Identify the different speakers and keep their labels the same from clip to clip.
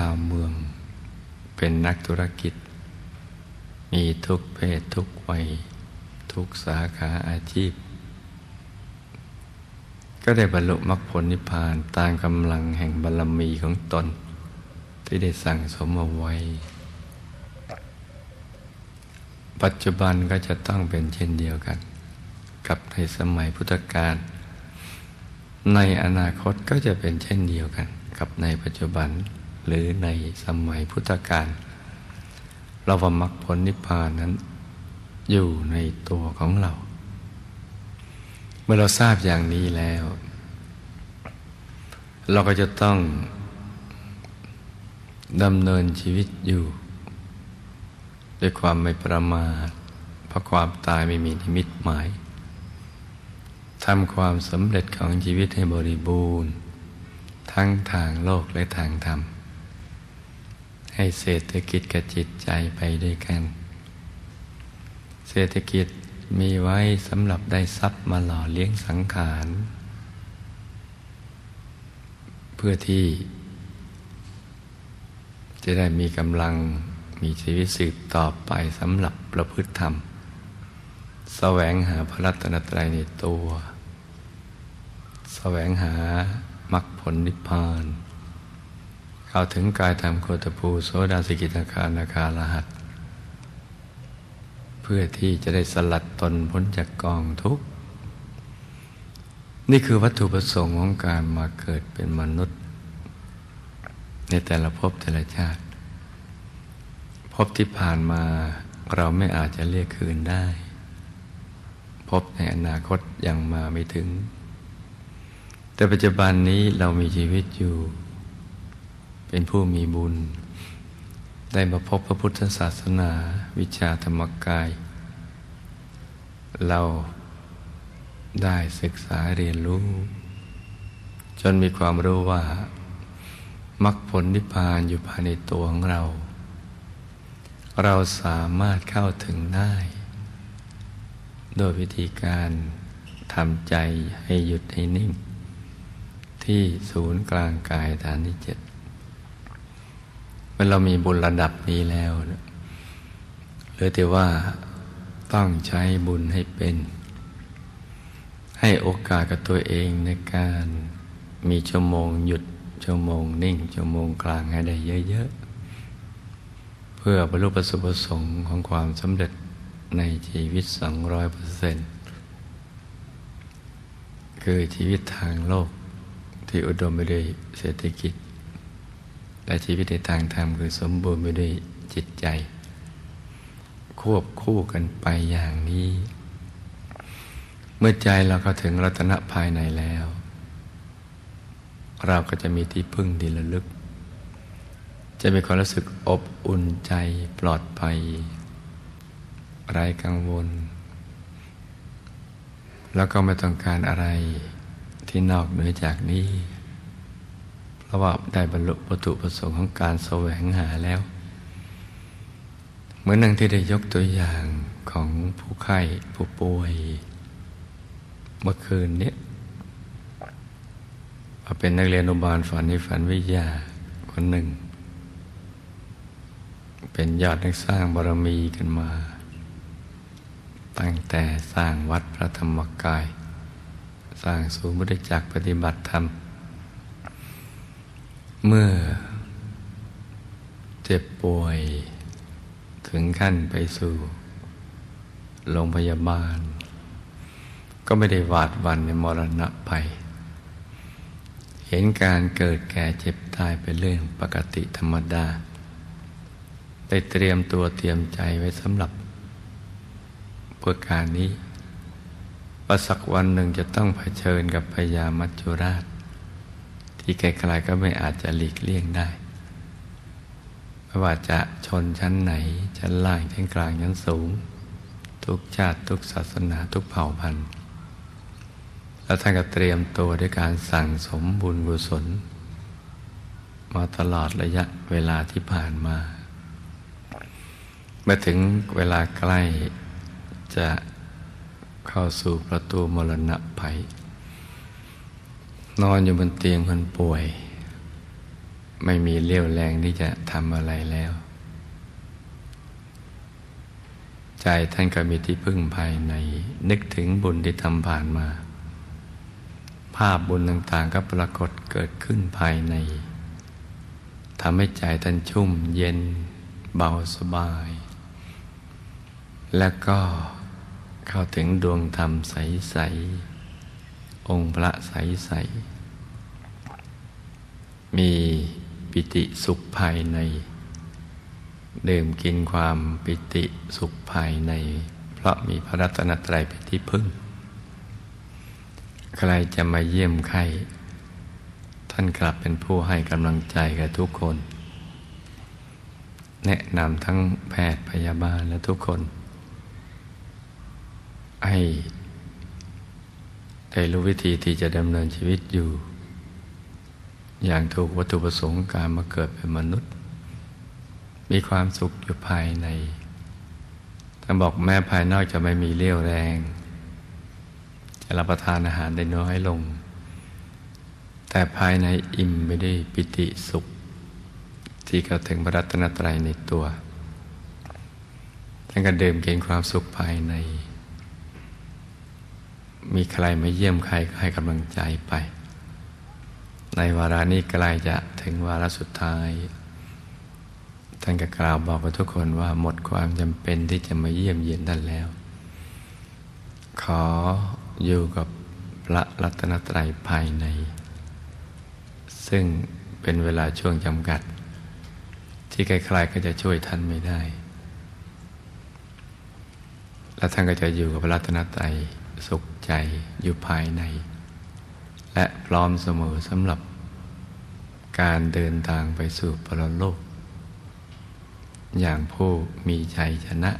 Speaker 1: ชาวเมือง เป็นนักธุรกิจ มีทุกเพศทุกวัย ทุกสาขาอาชีพ ก็ได้บรรลุมรรคผลนิพพานตามกำลังแห่งบารมีของตน ที่ได้สั่งสมเอาไว้ ปัจจุบันก็จะต้องเป็นเช่นเดียวกัน กับในสมัยพุทธกาลในอนาคตก็จะเป็นเช่นเดียวกัน กับในปัจจุบัน หรือในสมัยพุทธกาลเราว่ามรรคผลนิพพานนั้น อยู่ในตัวของเรา เมื่อเราทราบอย่างนี้แล้ว เราก็จะต้องดำเนินชีวิตอยู่ ด้วยความไม่ประมาทเพราะความตายไม่มีนิมิตหมายทำความสำเร็จของชีวิตให้บริบูรณ์ ทั้งทางโลกและทางธรรม ให้เศรษฐกิจกับจิตใจไปด้วยกัน เศรษฐกิจมีไว้สำหรับได้ทรัพย์มาหล่อเลี้ยงสังขาร เพื่อที่จะได้มีกำลังมีชีวิตสืบต่อไปสำหรับประพฤติธรรมแสวงหาพระรัตนตรัยในตัวแสวงหามรรคผลนิพพาน เข้าถึงกายธรรมโคตภูโสดาสิกิตาคานาคาลหัส เพื่อที่จะได้สลัดตนพ้นจากกองทุกข์ นี่คือวัตถุประสงค์ของการมาเกิดเป็นมนุษย์ ในแต่ละภพแต่ละชาติภพที่ผ่านมาเราไม่อาจจะเรียกคืนได้พบในอนาคตยังมาไม่ถึง แต่ปัจจุบันนี้เรามีชีวิตอยู่ เป็นผู้มีบุญ ได้มาพบพระพุทธศาสนาวิชาธรรมกาย เราได้ศึกษาเรียนรู้ จนมีความรู้ว่ามรรคผลนิพพานอยู่ภายในตัวของเรา เราสามารถเข้าถึงได้ โดยวิธีการทำใจให้หยุดให้นิ่ง ที่ศูนย์กลางกายฐานที่เจ็ด มื่อเรามีบุญระดับนี้แล้วเหลือแต่ว่าต้องใช้บุญให้เป็น ให้โอกาสกับตัวเองในการมีชั่วโมงหยุดชั่วโมงนิ่ง ชั่วโมงกลางให้ได้เยอะๆ เพื่อบรรลุประสบประสงค์ของความสำเร็จในชีวิตสองร้อยเปอร์เซ็นต์คือชีวิตทางโลกที่อุดมไปด้วยเศรษฐกิจ และชีวิตในทางธรรมคือสมบูรณ์ไปด้วยจิตใจ ควบคู่กันไปอย่างนี้ เมื่อใจเราเข้าถึงรัตนะภายในแล้ว เราก็จะมีที่พึ่งดีระลึก จะมีความรู้สึกอบอุ่นใจปลอดภัยไร้กังวล แล้วก็ไม่ต้องการอะไรที่นอกเหนือจากนี้ ราะว่าได้บรรลุวัตถุประสงค์ของการแสวงหาแล้ว เหมือนนังที่ได้ยกตัวอย่างของผู้ไข้ผู้ป่วย เมื่อคืนนี้เป็นนักเรียนอนุบาลฝันในฝันวิทยาคนหนึ่ง เป็นยอดนักสร้างบารมีกันมา ตั้งแต่สร้างวัดพระธรรมกาย สร้างศูนย์บริจักปฏิบัติธรรม เมื่อเจ็บป่วยถึงขั้นไปสู่ โรงพยาบาล ก็ไม่ได้หวาดวันในมรณะไป เห็นการเกิดแก่เจ็บตายเป็นเรื่องปกติธรรมดา ได้เตรียมตัวเตรียมใจไว้สำหรับเพื่อการนี้ประสักวันหนึ่งจะต้องเผชิญกับพญามัจจุราช ที่ไกลๆก็ไม่อาจจะหลีกเลี่ยงได้ ไม่ว่าจะชนชั้นไหน ชั้นล่าง ชั้นกลาง ชั้นสูง ทุกชาติทุกศาสนาทุกเผ่าพันธุ์แล้วท่านก็เตรียมตัวด้วยการสั่งสมบุญกุศล มาตลอดระยะเวลาที่ผ่านมา เมื่อถึงเวลาใกล้จะเข้าสู่ประตูมรณะภัย นอนอยู่บนเตียงคนป่วย ไม่มีเลี้ยวแรงที่จะทำอะไรแล้ว ใจท่านก็มีที่พึ่งภายใน นึกถึงบุญที่ทำผ่านมา ภาพบุญต่างๆก็ปรากฏเกิดขึ้นภายในทำให้ใจท่านชุ่มเย็นเบาสบาย แล้วก็เข้าถึงดวงธรรมใส ๆ องค์พระใสๆมีปิติสุขภายใน ดื่มกินความปิติสุขภายใน เพราะมีพระรัตนตรัยเป็นที่พึ่ง ใครจะมาเยี่ยมใครท่านกลับเป็นผู้ให้กำลังใจกับทุกคน แนะนำทั้งแพทย์พยาบาลและทุกคน ให้ ได้รู้วิธีที่จะดำเนินชีวิตอยู่ อย่างถูกวัตถุประสงค์การมาเกิดเป็นมนุษย์ มีความสุขอยู่ภายในท่านบอกแม่ภายนอกจะไม่มีเรี่ยวแรง จะรับประทานอาหารได้น้อยลง แต่ภายในอิ่มไปด้วยปิติสุข ที่เข้าถึงพระรัตนตรัยในตัวท่านก็เดิมเกินความสุขภายใน มีใครมาเยี่ยมใครก็ให้กำลังใจไป ในวาระนี้ใกล้จะถึงวาระสุดท้าย ท่านก็กล่าวบอกกับทุกคนว่าหมดความจำเป็นที่จะมาเยี่ยมเยียนท่านแล้ว ขออยู่กับพระรัตนตรัยภายใน ซึ่งเป็นเวลาช่วงจำกัด ที่ใครๆก็จะช่วยท่านไม่ได้ และท่านก็จะอยู่กับพระรัตนตรัย สุขใจอยู่ภายใน และพร้อมเสมอสำหรับ การเดินทางไปสู่ปรโลก อย่างผู้มีใจชนะ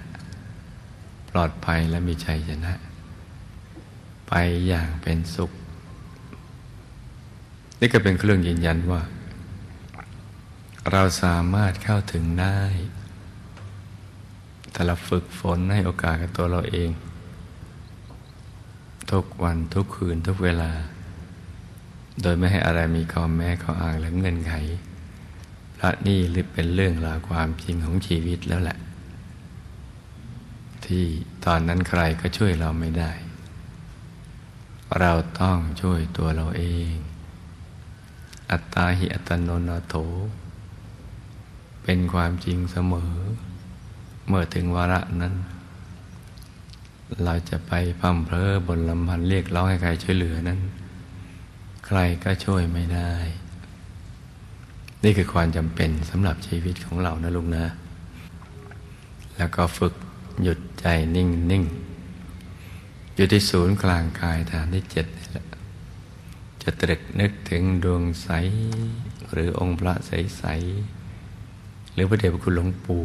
Speaker 1: ปลอดภัยและมีใจชนะ ไปอย่างเป็นสุข นี่ก็เป็นเครื่องยืนยันว่า เราสามารถเข้าถึงได้แต่เราฝึกฝนให้โอกาสกับตัวเราเอง ทุกวันทุกคืนทุกเวลา โดยไม่ให้อะไรมีข้อแม้ข้ออ้างและเงื่อนไขพระนี่หรือเป็นเรื่องราวความจริงของชีวิตแล้วแหละ ที่ตอนนั้นใครก็ช่วยเราไม่ได้ เราต้องช่วยตัวเราเอง อัตตาหิอัตโนนาโถ เป็นความจริงเสมอ เมื่อถึงวาระนั้น เราจะไปพัมเพลอบนลำพันเรียกร้องให้ใครช่วยเหลือนั้น ใครก็ช่วยไม่ได้ นี่คือความจำเป็นสำหรับชีวิตของเรานะลุงนะ แล้วก็ฝึกหยุดใจนิ่งนิ่งอยู่ที่ศูนย์กลางกายฐานที่เจ็ดนี่แหละ จะตรึกนึกถึงดวงใส หรือองค์พระใส ๆ หรือพระเดชพระคุณหลวงปู่